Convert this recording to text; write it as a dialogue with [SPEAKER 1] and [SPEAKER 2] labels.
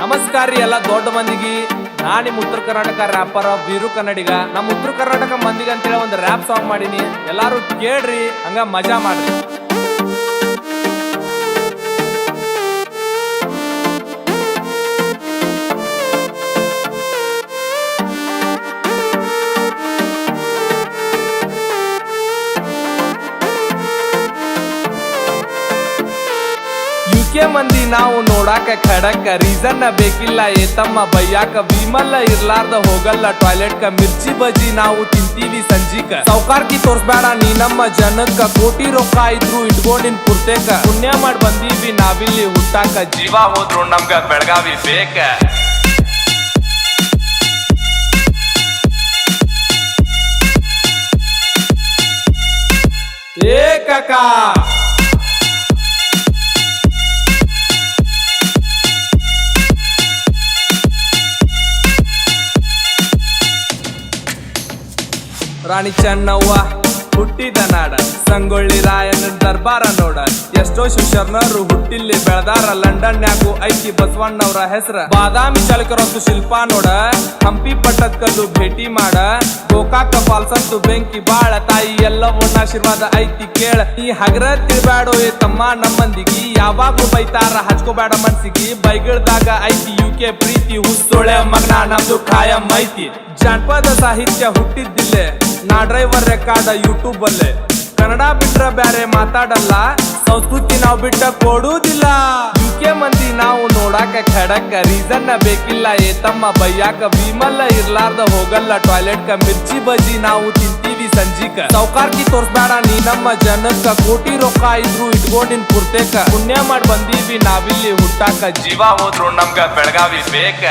[SPEAKER 1] ನಮಸ್ಕಾರ ರೀ ಎಲ್ಲ ದೊಡ್ಡ ಮಂದಿಗೆ. ನಾ ನಿಮ್ಮ ಉತ್ತರ ಕರ್ನಾಟಕ ರ್ಯಾಪರ್ ವೀರು ಕನ್ನಡಿಗ. ನಮ್ಮ ಉತ್ತರ ಕರ್ನಾಟಕ ಮಂದಿಗೆ ಅಂತೇಳಿ ಒಂದು ರ್ಯಾಪ್ ಸಾಂಗ್ ಮಾಡೀನಿ. ಎಲ್ಲಾರು ಕೇಳ್ರಿ, ಹಂಗ ಮಜಾ ಮಾಡ್ರಿ. ಯುಕೆ ಮಂದಿ ನಾವು ನೋಡಾಕ ಖಡಕ ರೀಸನ್ ಬೇಕಿಲ್ಲ ಏತಮ್ಮ ಬೈಯಾಕ ವಿಮಲ್ಲ ಇರ್ಲಾರ್ದ ಹೋಗಲ್ಲ ಟಾಯ್ಲೆಟ್ ಕ ಮಿರ್ಚಿ ಬಜ್ಜಿ ನಾವು ತಿಂತೀವಿ ಸಂಜಿಕ. ಸೌಕಾರ್ಕಿ ತೋರ್ಸ್ಬೇಡ, ನೀ ನಮ್ಮ ಜನಕ್ಕ ಕೋಟಿ ರೊಕ್ಕ ಇದ್ರು ಇಟ್ಕೊಂಡಿನ್ ಪುರ್ತೇಕ. ಪುಣ್ಯ ಮಾಡ್ ಬಂದೀವಿ, ನಾವಿಲ್ಲಿ ಹುಟ್ಟಾಕ ಜೀವ ಹೋದ್ರು ನಮ್ಗ ಬೆಳಗಾವಿ ಬೇಕ. ಏ ರಾಣಿ ಚೆನ್ನವ್ವ, ಹುಟ್ಟಿದ ನಾಡ. ಸಂಗೊಳ್ಳಿ ರಾಯನ ದರ್ಬಾರ ನೋಡ. ಎಷ್ಟೋ ಶಿಶರ್ನರು ಹುಟ್ಟಿಲ್ಲಿ ಬೆಳದಾರ. ಲಂಡನ್ಯಾಗು ಐತಿ ಬಸವಣ್ಣವ್ರ ಹೆಸರ. ಬಾದಾಮಿ ಚಾಲಕರೊಂದು ಶಿಲ್ಪ ನೋಡ. ಹಂಪಿ ಪಟ್ಟದ ಕಲ್ಲು ಭೇಟಿ ಮಾಡ. ಗೋಕಾಕ ಫಾಲ್ಸಂತು ಬೆಂಕಿ ಬಾಳ. ತಾಯಿ ಎಲ್ಲವನ್ನ ಆಶೀರ್ವಾದ ಐತಿ ಕೇಳ. ಈ ಹಗರ ತಿಳ್ಬ್ಯಾಡೋ ಏ ತಮ್ಮ ನಮ್ಮಂದಿಗಿ. ಯಾವಾಗೂ ಬೈತಾರ ಹಚ್ಕೋಬೇಡ ಮನ್ಸಿಗಿ. ಬೈಗಿಳ್ದಾಗ ಐತಿ ಯುಕೆ ಪ್ರೀತಿ ಹುಸ್ತೋಳೆ ಮಗನ, ನಮ್ದು ಖಾಯಂ ಐತಿ. ಜಾನಪದ ಸಾಹಿತ್ಯ ಹುಟ್ಟಿದ್ದಿಲ್ಲೇ. ನಾ ಡ್ರೈವರ್ ರೆಕಾರ್ಡ ಯೂಟ್ಯೂಬ್ ಅಲ್ಲೇ ಕನ್ನಡ ಬಿಟ್ರ ಬ್ಯಾರೆ ಮಾತಾಡಲ್ಲ, ಸಂಸ್ಕೃತಿ ನಾವು ಬಿಟ್ಟ ಕೊಡುವುದಿಲ್ಲ ಯುಕೆ ಮಂದಿ ನಾವು ನೋಡಾಕ ಖಡಕ ರೀಸನ್ ಬೇಕಿಲ್ಲ ಏತಮ್ಮ ಬೈಯಾಕ ಭೀಮಲ್ಲ ಇರ್ಲಾರ್ದ ಹೋಗಲ್ಲ ಟಾಯ್ಲೆಟ್ ಕ ಮಿರ್ಚಿ ಬಜ್ಜಿ ನಾವು ತಿಂತೀವಿ ಸಂಜಿಕ. ಸೌಕಾರ್ಕಿ ತೋರ್ಸ್ಬೇಡ ನೀ ನಮ್ಮ ಜನಕ್ಕ, ಕೋಟಿ ರೊಕ್ಕ ಇದ್ರು ಇಟ್ಕೊಂಡಿನ್ ಪುರ್ತೇಕ ಪುಣ್ಯ ಮಾಡ್ ಬಂದೀವಿ ನಾವಿಲ್ಲಿ ಹುಟ್ಟಾಕ, ಜೀವ ಹೋದ್ರು ನಮ್ಗ ಬೆಳಗಾವಿ ಬೇಕ.